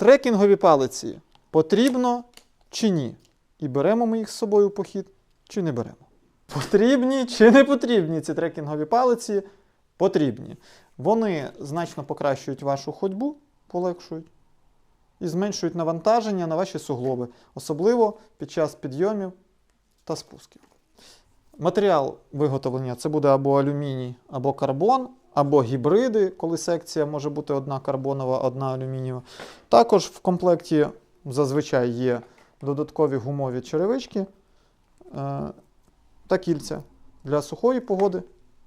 Трекінгові палиці потрібно чи ні? І беремо ми їх з собою в похід, чи не беремо? Потрібні чи не потрібні ці трекінгові палиці? Потрібні. Вони значно покращують вашу ходьбу, полегшують і зменшують навантаження на ваші суглоби, особливо під час підйомів та спусків. Матеріал виготовлення це буде або алюміній, або карбон, або гібриди, коли секція може бути одна карбонова, одна алюмінієва. Також в комплекті зазвичай є додаткові гумові черевички е, та кільця для сухої погоди.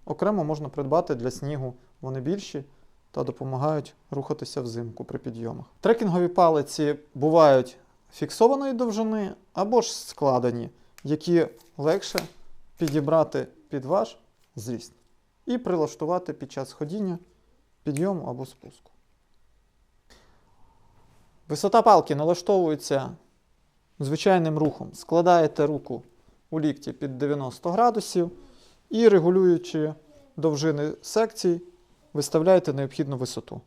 Окремо можна придбати для снігу. Вони більші та допомагають рухатися взимку при підйомах. Трекінгові палиці бувають фіксованої довжини або ж складені, які легше підібрати під ваш зріст і прилаштувати під час ходіння, підйому або спуску. Висота палки налаштовується звичайним рухом. Складаєте руку у лікті під 90 градусів і регулюючи довжини секцій, виставляєте необхідну висоту.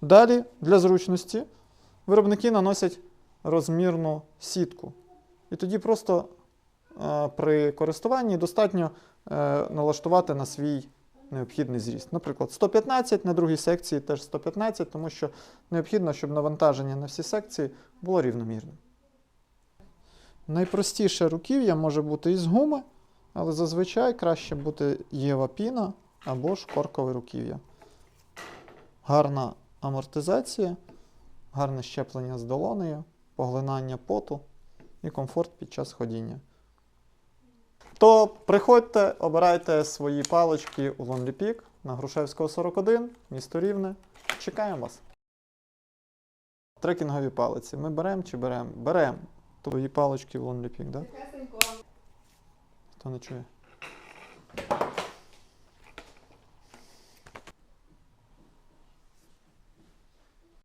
Далі, для зручності, виробники наносять розмірну сітку. І тоді просто при користуванні достатньо е, налаштувати на свій необхідний зріст. Наприклад, 115 на другій секції теж 115, тому що необхідно, щоб навантаження на всі секції було рівномірним. Найпростіше руків'я може бути із гуми, але зазвичай краще бути єва піна або ж коркове руків'я. Гарна амортизація, гарне щеплення з долонею, поглинання поту і комфорт під час ходіння. То приходьте, обирайте свої палочки у Lonely Peak на Грушевського 41, місто Рівне. Чекаємо вас. Трекінгові палиці. Ми беремо чи беремо? Беремо. Твої палочки в Lonely Peak, так? Да? Хто не чує?